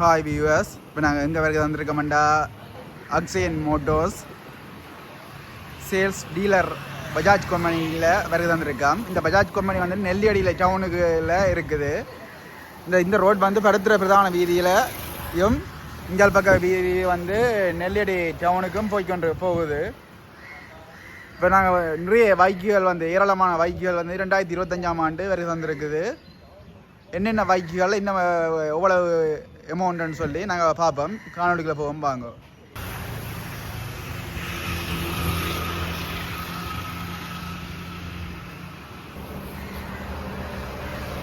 Hi viewers இப்போ நாங்கள் எங்கே வரைக்கும் வந்திருக்கோம்டா அக்ஸியன் மோட்டோஸ் சேல்ஸ் டீலர் பஜாஜ் கம்பெனியில் வரைக்கும் வந்திருக்கோம். இந்த பஜாஜ் கம்பெனி வந்து நெல்லியடியில் டவுனுக்குள்ள இருக்குது. இந்த இந்த ரோட் வந்து படுத்துகிற பிரதான வீதியிலையும் இங்கால் பக்க வீதி வந்து நெல்லியடி டவுனுக்கும் போய்க்கொண்டு போகுது. இப்போ நாங்கள் நிறைய வைக்குகள் வந்து ஏராளமான வைக்குகள் வந்து ரெண்டாயிரத்தி இருபத்தஞ்சாம் ஆண்டு வரை வந்திருக்குது. என்னென்ன வைக்குகள் இன்னும் எவ்வளவு அமௌண்ட்டுன்னு சொல்லி நாங்கள் பார்ப்போம். காணொலிக்குள்ள போவோம் வாங்க.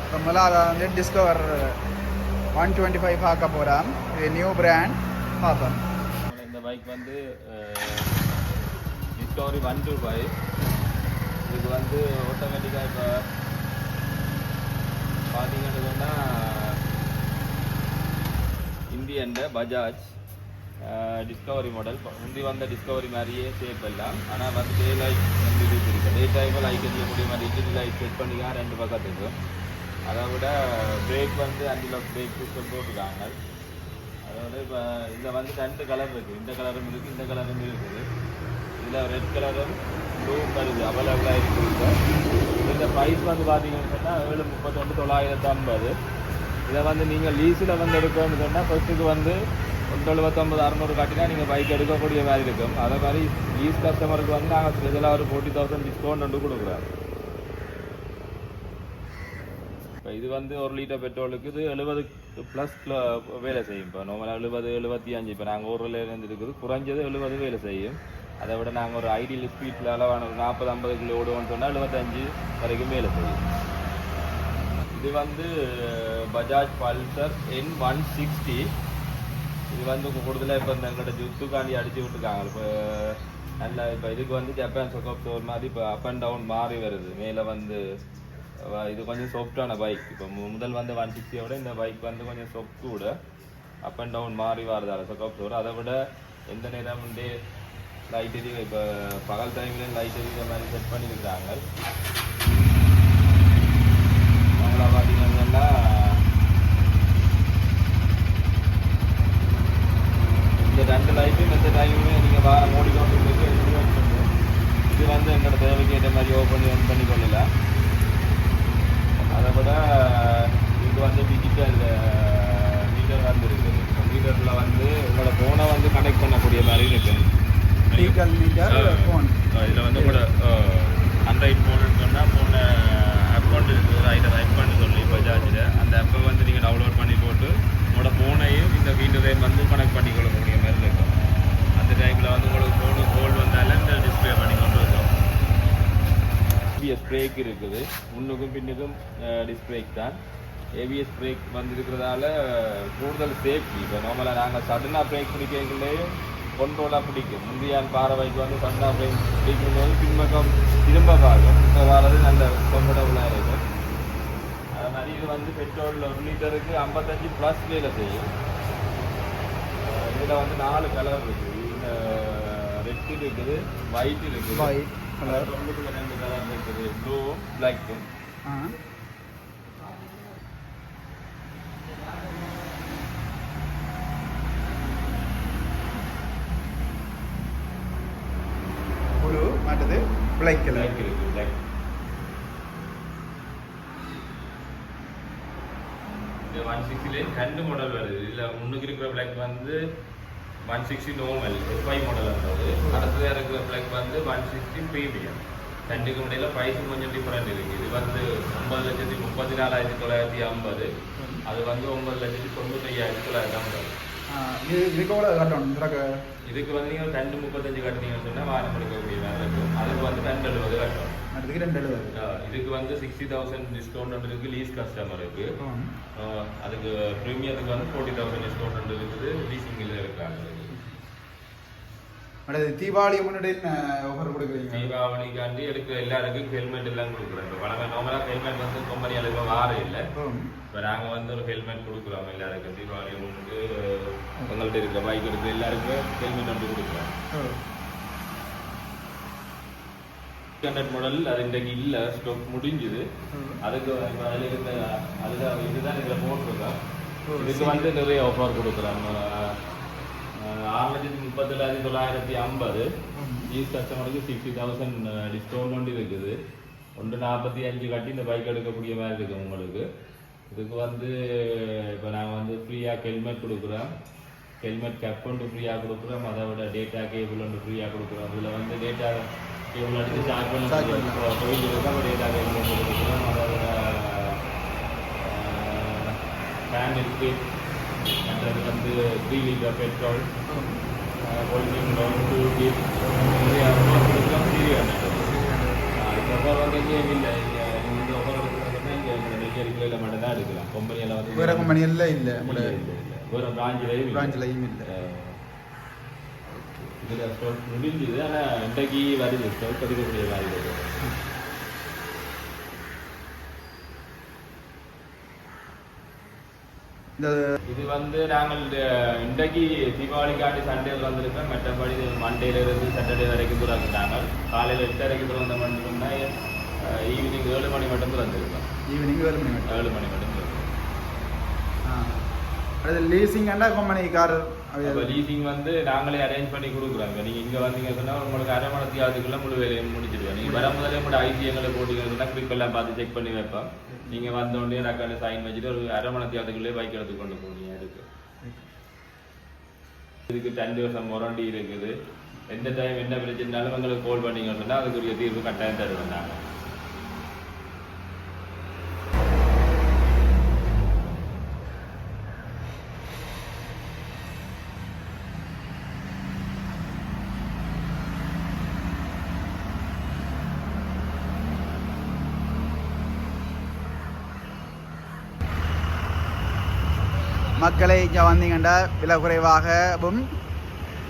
இப்போ முதல்ல வந்து டிஸ்கவர் ஒன் டுவெண்ட்டி ஃபைவ் பார்க்க போகிறோம் இது நியூ பிராண்ட் பார்ப்போம். இந்த பைக் வந்து டிஸ்கவரி ஒன் டூ ஃபைவ் இதுக்கு வந்து ஆட்டோமேட்டிக்காக இப்போ பார்த்தீங்கன்னு சொன்னால் இந்தியன் பஜாஜ் டிஸ்கவரி மாடல் முந்தி வந்த டிஸ்கவரி மாதிரியே ஷேப் எல்லாம். ஆனால் வந்து டே லைட் வந்து இது டே டைமில் லைட் எரிய மாதிரி டிஜிட்டல் லைட் செட் பண்ணிக்கலாம் ரெண்டு பக்கத்துக்கு அதை விட பிரேக் வந்து அண்டிலாக் பிரேக் சிஸ்டம் போட்டுருக்காங்க. அதோட இப்போ இதில் வந்து ரெண்டு கலர் இருக்குது இந்த கலரும் இருக்குது இந்த கலரும் இருக்குது. இதில் ரெட் கலரும் ப்ளூ வருது. அவைலபிளாக இருக்குது இந்த ப்ரைஸ் வந்து பார்த்தீங்கன்னு சொன்னால் ஏழு முப்பத்தொன்று தொள்ளாயிரத்து ஐம்பது. இதை வந்து நீங்கள் லீஸில் வந்து எடுக்கணும்னு சொன்னால் ஃபஸ்ட்டுக்கு வந்து ஒரு எழுபத்தொம்பது அறநூறு காட்டினா நீங்கள் பைக் எடுக்கக்கூடிய மாதிரி இருக்கும். அதே மாதிரி லீஸ் கஸ்டமருக்கு வந்து நாங்கள் ஸ்பெஷலாக ஒரு ஃபோர்ட்டி தௌசண்ட் டிஸ்கவுண்ட் வந்து கொடுக்குறோம். இப்போ இது வந்து ஒரு லிட்டர் பெட்ரோலுக்கு இது எழுபது ப்ளஸ் வேலை செய்யும். இப்போ நார்மலாக எழுபது எழுபத்தி அஞ்சு. இப்போ நாங்கள் ஊரில் இருக்குது. குறைஞ்சது எழுபது வேலை செய்யும். அதை விட நாங்கள் ஒரு ஐடியல் ஸ்பீட்டில் அளவான ஒரு நாற்பது ஐம்பது கிலோ ஓடுவோம்னு சொன்னால் எழுபத்தஞ்சு வரைக்கும் வேலை செய்யும். இது வந்து Bajaj Pulsar N one sixty இது வந்து கூடுதலாக இப்போ இந்த எங்கள்கிட்ட ஜுத்துக்காண்டி அடிச்சு விட்டுருக்காங்க. இப்போ நல்ல இப்போ இதுக்கு வந்து ஜப்பான் சொக்கப் ஒரு மாதிரி இப்போ அப் அண்ட் டவுன் மாறி வருது. மேலே வந்து இது கொஞ்சம் சாஃப்டான பைக் இப்போ முதல் வந்து ஒன் சிக்ஸ்டியோட இந்த பைக் வந்து கொஞ்சம் சொஃப்ட் கூட அப் அண்ட் டவுன் மாறி வரதால சொக்கப் ஸ்டோர் அதை விட எந்த நேரம் டே லைட் எரிய இப்போ பகல் டைம்லேயும் லைட் எரிய மாதிரி செட் பண்ணியிருக்காங்க அவங்கள பார்த்தீங்கன்னா இந்த ரெண்டு லைட்டும் இந்த டைமுமே நீங்கள் வாரம் ஓடிக்கொண்டு இது வந்து எங்களோட தேவைக்கு ஏற்ற மாதிரி ஓப்பன் பண்ணி ஆன் பண்ணி கொள்ளலாம் அதை விட இது வந்து டிஜிட்டல் மீட்டர் வந்து இருக்குது மீட்டரில் வந்து உங்களோட ஃபோனை வந்து கனெக்ட் பண்ணக்கூடிய மாதிரி இருக்கு. டீக்கல் மீட்டர் ஃபோன் இதில் வந்து கூட ஆண்ட்ராய்ட் ஃபோன் சொன்னால் ஃபோனை அக்கௌண்ட் இருக்குது ஐடி அக்கௌண்ட் சொல்லி பஜாஜில் அந்த ஆப்பை வந்து நீங்கள் டவுன்லோட் பண்ணி போட்டு உங்களோட ஃபோனையும் இந்த மீட்டரையும் வந்து கனெக்ட் பண்ணி கொள்ளக்கூடிய மாதிரி இருக்கும் அந்த டைமில் வந்து உங்களுக்கு ஃபோனு கோல் வந்தாலும் இந்த டிஸ்பிளே பண்ணி கொண்டு வரும் ஏவிஎஸ் பிரேக் இருக்குது. முன்னுக்கும் பின்னுக்கும் டிஸ்பிரேக் தான். ஏவிஎஸ் பிரேக் வந்திருக்கிறதால கூடுதல் சேஃப்டி இப்போ நார்மலாக நாங்கள் சடனாக பிரேக் பிடிக்கிறதுலேயும் கொண்ட்ரோலாக பிடிக்கும் முந்தையான் பைக் வந்து சடனாக பிரேக் பிடிக்கும்போது பின்பக்கம் திரும்ப பார்க்கும். இப்போ வர்றது நல்ல கம்ஃபர்டபுளாக இருக்கும் அது மாதிரி இது வந்து பெட்ரோல் ஒரு லிட்டருக்கு ஐம்பத்தஞ்சு ப்ளஸ் வேலை செய்யும். இதில் வந்து நாலு கலர் இருக்குது. இந்த ரெட் இருக்குது ஒயிட் இருக்குது. ஒயிட் கலர் ரெண்டு கலர் இருக்குது. ப்ளூவும் பிளாக்கும் ஆ ப்ளூ மற்றது பிளாக் கலர் பிளாக் இந்த ஒன் சிக்ஸ்டிலே ரெண்டு மாடல் வருது. இதில் முன்னுக்கு இருக்கிற பிளாக் வந்து one sixty normal FI model வந்தது அடுத்ததாக இருக்கிற பிளாக் வந்து ஒன் சிக்ஸ்டி ப்ரீமியம் ரெண்டுக்கு இடையில பிரைஸ் கொஞ்சம் டிஃப்ரெண்ட் இருக்குது இது வந்து ஒன்பது லட்சத்தி முப்பத்தி நாலாயிரத்தி தொள்ளாயிரத்தி ஐம்பது. அது வந்து ஒன்பது லட்சத்தி தொண்ணூற்றி ஐயாயிரத்தி தொள்ளாயிரத்தி ஐம்பது. இதுக்கு கூட கட்டணும் திறக்க இதுக்கு வந்து நீங்கள் ரெண்டு முப்பத்தஞ்சு கட்டினீங்கன்னு சொன்னால் வாரம் கொடுக்கக்கூடிய வேலை இருக்கும். அதுக்கு வந்து ரெண்டு எழுபது கட்டணும் மற்றதுக்கு ரெண்டு எழுபது. இதுக்கு வந்து சிக்ஸ்டி தௌசண்ட் டிஸ்கவுண்ட் இருக்கு. லீஸ் கஸ்டமருக்கு ஆஹ் அதுக்கு ப்ரீமியத்துக்கு வந்து ஃபோர்ட்டி தௌசண்ட் டிஸ்கவுண்ட் இருக்குது லீசிங்கில் இருக்காங்க. மற்றது தீபாவளி முன்னாடி ஆஃபர் கொடுக்குறீங்க? தீபாவளிக்காண்டி எடுக்கிற எல்லாருக்கும் ஹெல்மெட் எல்லாம் கொடுக்குறோம். இப்போ பழமை நார்மலாக ஹெல்மெட் வந்து கம்பெனியால் இப்போ வார இல்லை. இப்போ நாங்கள் வந்து ஒரு ஹெல்மெட் கொடுக்குறோம் எல்லாருக்கும். தீபாவளி முன்னுக்கு உங்கள்கிட்ட இருக்கிற பைக் இருக்கிற எல்லாருக்கும் ஹெல்மெட் வந்து கொடுக்குறோம். ஹண்ட்ரட் மாடல் அது இன்றைக்கு இல்லை ஸ்டாக் முடிஞ்சுது. அதுக்கு இப்போ அதில் இருந்த அதுதான் இதுதான் இதில் போட்டிருக்கோம். இதுக்கு வந்து நிறைய ஆஃபர் கொடுக்குறோம். ஆறு லட்சத்தி முப்பத்தேழாயிரத்தி தொள்ளாயிரத்தி ஐம்பது ஈஸ் கஸ்டமருக்கு சிக்ஸ்டி தௌசண்ட் டிஸ்கவுண்ட் ஒன்று இருக்குது. ஒன்று நாற்பத்தி அஞ்சு கட்டி இந்த பைக் எடுக்கக்கூடிய மாதிரி இருக்குது உங்களுக்கு. இதுக்கு வந்து இப்போ நாங்கள் வந்து ஃப்ரீயாக ஹெல்மெட் கொடுக்குறோம். ஹெல்மெட் கேப் ஒன்று ஃப்ரீயாக கொடுக்குறோம். அதை விட டேட்டா கேபிள் ஒன்று ஃப்ரீயாக கொடுக்குறோம். இதில் வந்து டேட்டா கேபிள் அடித்து சார்ஜ் பண்ணி. போயிட்டு இருக்கோம் டேட்டா கேபிள் கொடுக்குறோம். அதை விட ஃபேன் இருக்கு. மற்றது வந்து த்ரீ லிட்டர் பெட்ரோல் பொலிட்டிங் லோன் டூ கீட் நிறைய offer கொடுக்குறோம் ஃப்ரீ இந்த ஆஃபர் வந்து எங்கேயும் இல்லை. இந்த நெல் அடிக்கலையில் மட்டும் தான் எடுக்கலாம் கம்பெனியில் வந்து வேற கம்பெனி எல்லாம் இல்லை. இல்லை இல்லை வேறு பிராஞ்சிலையும் பிரான்ச்லையும் இல்லை. இதில் முடிஞ்சுது. ஆனால் இன்றைக்கு வருது. மாதிரி இருக்குது இந்த இது வந்து நாங்கள் இன்றைக்கு தீபாவளிக்காண்டி சண்டே வந்திருக்கோம். மற்றபடி மண்டேல இருந்து சாட்டர்டே வரைக்கும் திறந்துட்டாங்க காலையில் எட்டரைக்கு திறந்த மட்டும்னா ஈவினிங் ஏழு மணி மட்டும் திறந்துருக்கோம் ஈவினிங் வேலை பண்ணி விட்டேன் ஏழு மணி மட்டும் அது லீசிங் அண்டா கம்பெனி கார் அப்போ லீசிங் வந்து நாங்களே அரேஞ்ச் பண்ணி கொடுக்குறோம் இப்போ நீங்கள் இங்கே வந்தீங்க சொன்னால் உங்களுக்கு அரை மணி அதுக்குள்ள முழு வேலையை முடிச்சிடுவோம் நீங்கள் வர முதல்ல கூட ஐசி எங்களை போட்டீங்கன்னு எல்லாம் பார்த்து செக் பண்ணி வைப்போம். நீங்கள் வந்த உடனே ரக்கால சைன் வச்சுட்டு ஒரு அரை மணி அதுக்குள்ளே பைக் எடுத்து கொண்டு போனீங்க இருக்கு இதுக்கு ரெண்டு வருஷம் முரண்டி இருக்குது. எந்த டைம் என்ன பிரச்சனைனாலும் எங்களுக்கு கால் பண்ணீங்கன்னு அதுக்குரிய தீர்வு கட்டாயம் தருவேன் நாங்கள் மக்களை இங்கே வந்தீங்கன்னா விலை குறைவாகவும்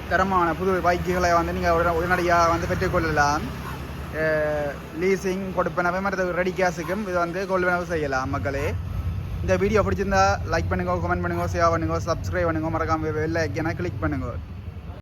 தரமான புது பைக்குகளை வந்து நீங்கள் உடனடியாக வந்து பெற்றுக்கொள்ளலாம். லீசிங் கொடுப்பனவை மற்ற ரெடி கேஸுக்கும் இது வந்து கொள்வனவு செய்யலாம் மக்களே. இந்த வீடியோ பிடிச்சிருந்தா லைக் பண்ணுங்க கமெண்ட் பண்ணுங்க ஷேர் பண்ணுங்க சப்ஸ்கிரைப் பண்ணுங்க. மறக்காம வெளில கிளிக் பண்ணுங்க.